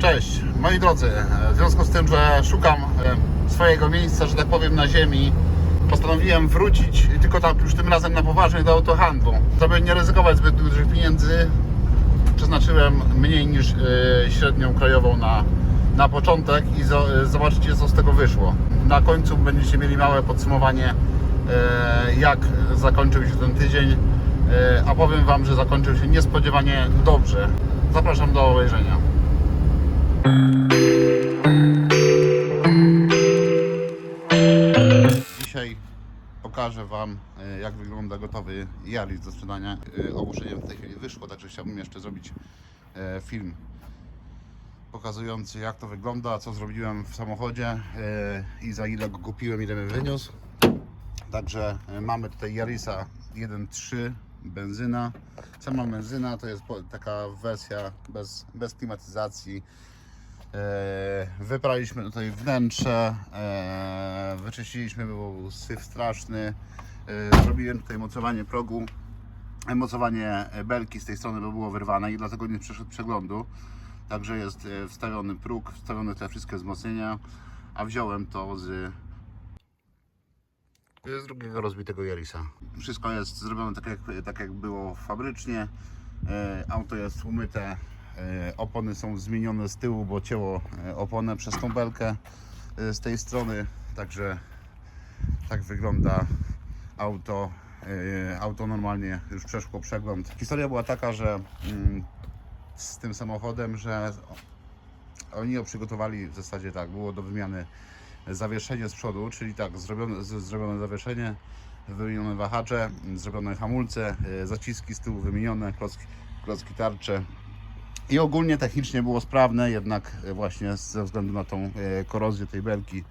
Cześć, moi drodzy. W związku z tym, że szukam e, swojego miejsca, że tak powiem, na ziemi, postanowiłem wrócić, tylko tak już tym razem na poważnie do autohandlu. Żeby nie ryzykować zbyt dużych pieniędzy, przeznaczyłem mniej niż e, średnią krajową na, na początek i zo- zobaczcie, co z tego wyszło. Na końcu będziecie mieli małe podsumowanie, e, jak zakończył się ten tydzień, e, a powiem Wam, że zakończył się niespodziewanie dobrze. Zapraszam do obejrzenia. Dzisiaj pokażę Wam, e, jak wygląda gotowy Yaris do sprzedania. E, Ogłoszenie w tej chwili wyszło, także chciałbym jeszcze zrobić e, film pokazujący, jak to wygląda, co zrobiłem w samochodzie i za ile go kupiłem, ile mi wyniósł. Także mamy tutaj Yarisa 1.3 benzyna. Sama benzyna to jest taka wersja bez, bez klimatyzacji. E, Wypraliśmy tutaj wnętrze, e, wyczyściliśmy, był syf straszny. E, Zrobiłem tutaj mocowanie progu, mocowanie belki z tej strony, bo było wyrwane i dlatego nie przeszedł przeglądu. Także jest wstawiony próg, wstawione te wszystkie wzmocnienia, a wziąłem to z z drugiego rozbitego Yarisa. Wszystko jest zrobione tak jak, tak jak było fabrycznie. Auto jest umyte, opony są zmienione z tyłu, bo cięło e, oponę przez tą belkę e, z tej strony. Także tak wygląda auto. E, Auto normalnie już przeszło przegląd. Historia była taka, że mm, z tym samochodem, że oni ją przygotowali w zasadzie tak, było do wymiany zawieszenie z przodu, czyli tak, zrobione, zrobione zawieszenie, wymienione wahacze, zrobione hamulce, e, zaciski z tyłu wymienione, klocki, klocki tarcze. I ogólnie technicznie było sprawne, jednak e, właśnie ze względu na tą e, korozję tej belki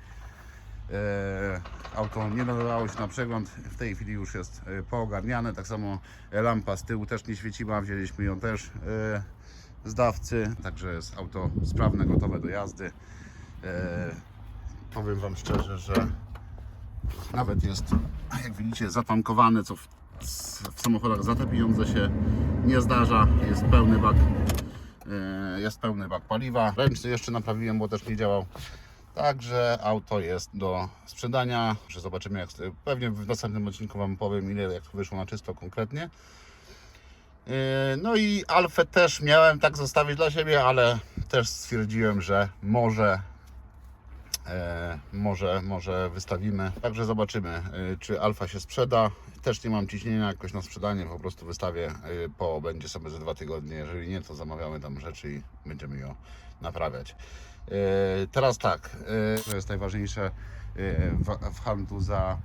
e, auto nie nadawało się na przegląd. W tej chwili już jest poogarniane. Tak samo lampa z tyłu też nie świeciła, wzięliśmy ją też z dawcy, także jest auto sprawne, gotowe do jazdy. Powiem Wam szczerze, że nawet jest, jak widzicie, zatankowane, co w, w samochodach za te pieniądze się nie zdarza. Jest pełny bak, jest pełny bak paliwa. Ręczny jeszcze naprawiłem, bo też nie działał. Także auto jest do sprzedania. Że zobaczymy, jak, pewnie w następnym odcinku Wam powiem, ile jak wyszło na czysto konkretnie. Yy, No i Alfę też miałem tak zostawić dla siebie, ale też stwierdziłem, że może e, może, może wystawimy. Także zobaczymy, e, czy Alfa się sprzeda. Też nie mam ciśnienia jakoś na sprzedanie, po prostu wystawię e, po, będzie sobie za dwa tygodnie. Jeżeli nie, to zamawiamy tam rzeczy i będziemy ją naprawiać. E, Teraz tak, e, to jest najważniejsze e, w handlu za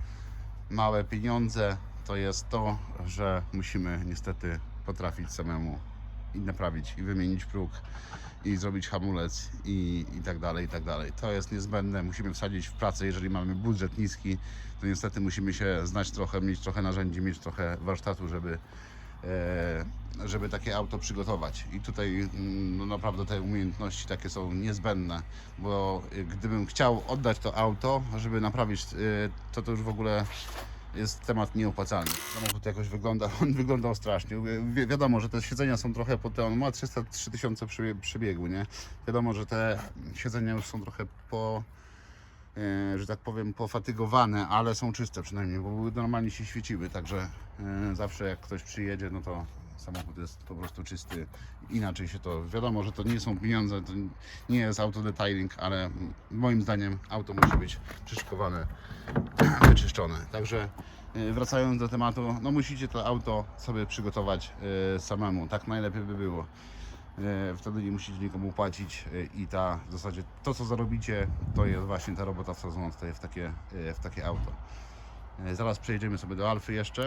małe pieniądze, to jest to, że musimy niestety potrafić samemu i naprawić i wymienić próg i zrobić hamulec i, i tak dalej, i tak dalej. To jest niezbędne, musimy wsadzić w pracę, jeżeli mamy budżet niski, to niestety musimy się znać trochę, mieć trochę narzędzi, mieć trochę warsztatu, żeby, e, żeby takie auto przygotować. I tutaj mm, no naprawdę te umiejętności takie są niezbędne, bo gdybym chciał oddać to auto, żeby naprawić, y, to to już w ogóle jest temat nieopłacalny. Samochód jakoś wygląda, on wyglądał strasznie. Wi wiadomo, że te siedzenia są trochę po te, on ma 303 tysiące przybie- nie? Wiadomo, że te siedzenia już są trochę po, e, że tak powiem, pofatygowane, ale są czyste przynajmniej, bo normalnie się świeciły, także e, zawsze jak ktoś przyjedzie, no to samochód jest po prostu czysty. Inaczej się to, wiadomo, że to nie są pieniądze, to nie jest autodetailing, ale moim zdaniem auto musi być przyszykowane wyczyszczone. Także y, wracając do tematu, no musicie to auto sobie przygotować y, samemu. Tak najlepiej by było. Y, Wtedy nie musicie nikomu płacić i ta w zasadzie to co zarobicie to jest właśnie ta robota wsadzona tutaj w takie, w takie auto. Zaraz przejdziemy sobie do Alfy jeszcze.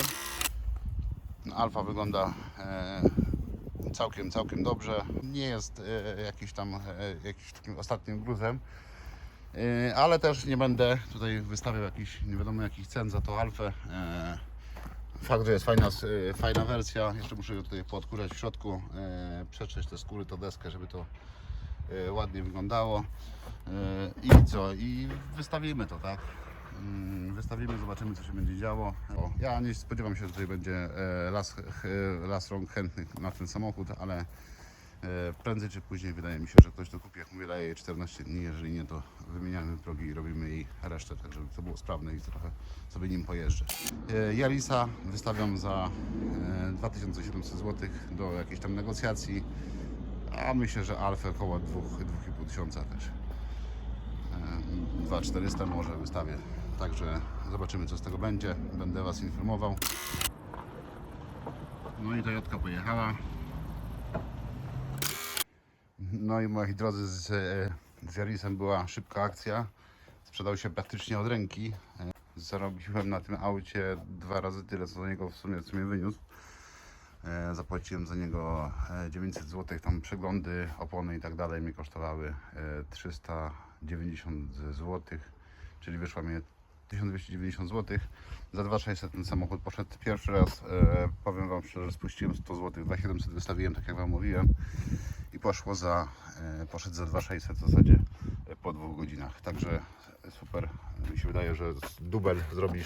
Alfa wygląda e, całkiem, całkiem dobrze. Nie jest e, jakiś tam e, jakiś takim ostatnim gruzem. Ale też nie będę tutaj wystawiał jakichś nie wiadomo jakich cen za tą alfę. Fakt, że jest fajna, fajna wersja. Jeszcze muszę ją tutaj podkurać w środku, przetrzeć te skóry, tą deskę, żeby to ładnie wyglądało. I co? I wystawimy to, tak? Mm, Wystawimy, zobaczymy co się będzie działo. Ja nie spodziewam się, że tutaj będzie e, las, las rąk chętnych na ten samochód, ale E, Prędzej czy później wydaje mi się, że ktoś to kupi. Jak mówię, daje jej 14 dni. Jeżeli nie, to wymieniamy progi i robimy jej resztę, tak żeby to było sprawne i trochę sobie nim pojeżdżę. E, Jarisa wystawiam za e, 2700 zł do jakiejś tam negocjacji. A myślę, że Alfę około 2,5 tysiąca też. E, 2400 może wystawię. Także zobaczymy co z tego będzie. Będę Was informował. No i Toyotka pojechała. No i moi drodzy, z, e, z Jarisem była szybka akcja. Sprzedał się praktycznie od ręki. E, Zarobiłem na tym aucie dwa razy tyle, co do niego w sumie, co mnie wyniósł. E, Zapłaciłem za niego e, 900 zł, tam przeglądy, opony i tak dalej mi kosztowały e, 390 zł, czyli wyszło mi 1290 zł. Za 2600 ten samochód poszedł pierwszy raz. E, powiem Wam szczerze, spuściłem 100 zł, 2700 wystawiłem, tak jak Wam mówiłem. I poszło za, e, poszedł za 2600 w zasadzie e, po dwóch godzinach. Także e, super. Mi się wydaje, że dubel zrobić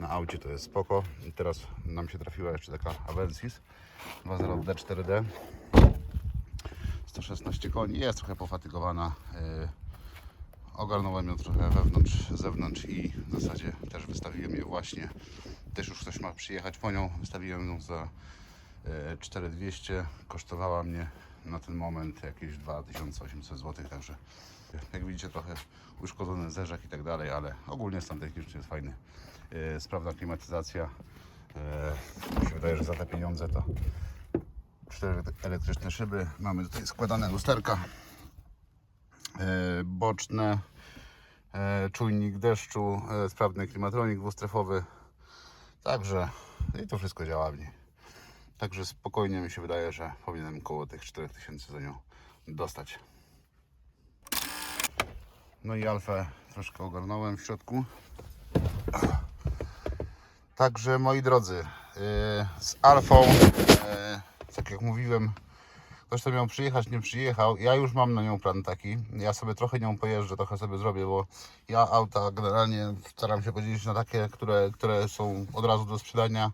na aucie to jest spoko. I teraz nam się trafiła jeszcze taka Avensis 2.0 D4D. 116 koni, jest trochę pofatygowana. e, Ogarnąłem ją trochę wewnątrz, zewnątrz i w zasadzie też wystawiłem je właśnie. Też już ktoś ma przyjechać po nią. Wystawiłem ją za e, 4200. Kosztowała mnie na ten moment jakieś 2800 zł, także jak widzicie trochę uszkodzony zerzak i tak dalej, ale ogólnie stan techniczny jest fajny. E, Sprawna klimatyzacja. E, Mi się wydaje, że za te pieniądze to cztery elektryczne szyby. Mamy tutaj składane lusterka e, boczne, e, czujnik deszczu, e, sprawny klimatronik dwustrefowy. Także i to wszystko działa w niej. Także spokojnie mi się wydaje, że powinienem koło tych 4000 za nią dostać. No i Alfę troszkę ogarnąłem w środku. Także moi drodzy, z Alfą, tak jak mówiłem, ktoś to miał przyjechać, nie przyjechał. Ja już mam na nią plan taki. Ja sobie trochę nią pojeżdżę, trochę sobie zrobię, bo ja auta generalnie staram się podzielić na takie, które, które są od razu do sprzedania.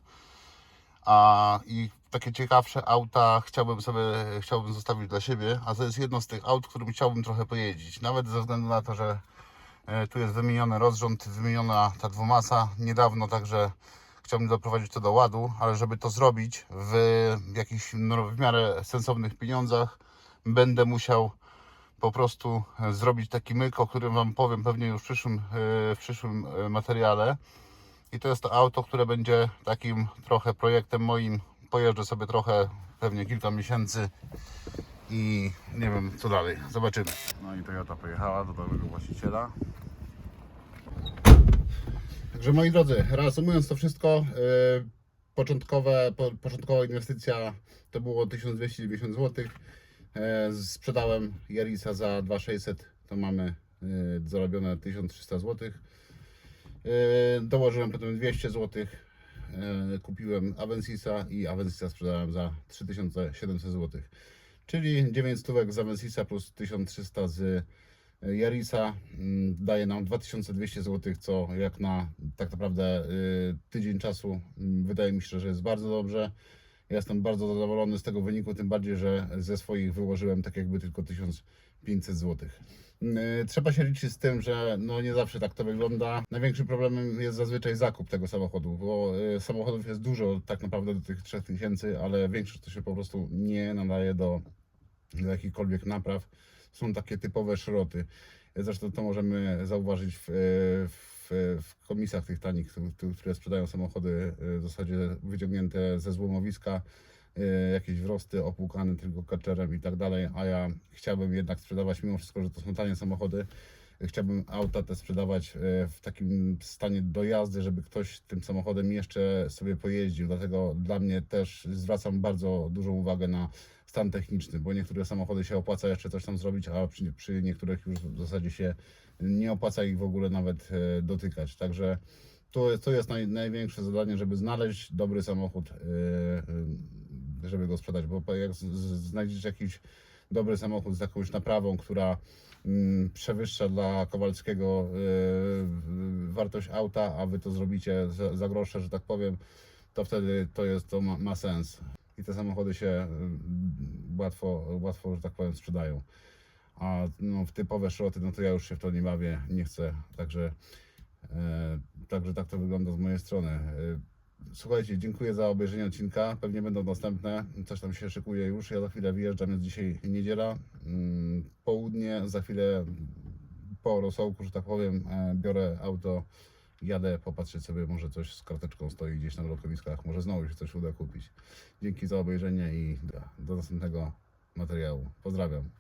A i takie ciekawsze auta chciałbym sobie chciałbym zostawić dla siebie, a to jest jedno z tych aut, którym chciałbym trochę pojeździć. Nawet ze względu na to, że e, tu jest wymieniony rozrząd, wymieniona ta dwumasa niedawno, także chciałbym doprowadzić to do ładu, ale żeby to zrobić w jakichś no, w miarę sensownych pieniądzach, będę musiał po prostu e, zrobić taki myk, o którym Wam powiem pewnie już w przyszłym, e, w przyszłym e, materiale. I to jest to auto, które będzie takim trochę projektem moim. Pojeżdżę sobie trochę, pewnie kilka miesięcy i nie wiem co dalej. Zobaczymy. No i Toyota pojechała do nowego właściciela. Także moi drodzy, reasumując to wszystko, yy, początkowe, po, początkowa inwestycja to było 1290 zł. Yy, sprzedałem Jarisa za 2600, to mamy yy, zarobione 1300 zł. Yy, dołożyłem potem 200 zł. Kupiłem Avensisa i Avensisa sprzedałem za 3700 zł. Czyli 9 stówek z Avensisa plus 1300 z Jarisa mm, daje nam 2200 zł, co jak na tak naprawdę y, tydzień czasu mm, wydaje mi się, że jest bardzo dobrze. Ja jestem bardzo zadowolony z tego wyniku, tym bardziej, że ze swoich wyłożyłem tak jakby tylko 1500 zł. Y, Trzeba się liczyć z tym, że no nie zawsze tak to wygląda. Największym problemem jest zazwyczaj zakup tego samochodu, bo y, samochodów jest dużo tak naprawdę do tych 3000, ale większość to się po prostu nie nadaje do, do jakichkolwiek napraw. Są takie typowe szroty. Zresztą to możemy zauważyć w, w, w komisjach tych tanich, któ- które sprzedają samochody y, w zasadzie wyciągnięte ze złomowiska, y, jakieś wrosty opłukane tylko kaczerem i tak dalej, a ja chciałbym jednak sprzedawać, mimo wszystko, że to są tanie samochody, chciałbym auta te sprzedawać w takim stanie do jazdy, żeby ktoś tym samochodem jeszcze sobie pojeździł. Dlatego dla mnie też zwracam bardzo dużą uwagę na stan techniczny, bo niektóre samochody się opłaca jeszcze coś tam zrobić, a przy, przy niektórych już w zasadzie się nie opłaca ich w ogóle nawet e, dotykać. Także to, to jest naj, największe zadanie, żeby znaleźć dobry samochód, e, e, żeby go sprzedać, bo jak znajdziesz jakiś dobry samochód z jakąś naprawą, która mm, przewyższa dla Kowalskiego wartość auta, a wy to zrobicie za, za grosze, że tak powiem, to wtedy to jest to ma, ma sens. I te samochody się mm, łatwo, łatwo, że tak powiem, sprzedają. A no, w typowe szroty, no to ja już się w to nie bawię, nie chcę, także, e, także tak to wygląda z mojej strony. E, Słuchajcie, dziękuję za obejrzenie odcinka. Pewnie będą następne. Coś tam się szykuje już. Ja za chwilę wyjeżdżam, jest dzisiaj niedziela. Mm, Południe, za chwilę po rosołku, że tak powiem, e, biorę auto, jadę popatrzeć sobie, może coś z karteczką stoi gdzieś na blokowiskach, może znowu się coś uda kupić. Dzięki za obejrzenie i do, do następnego materiału. Pozdrawiam.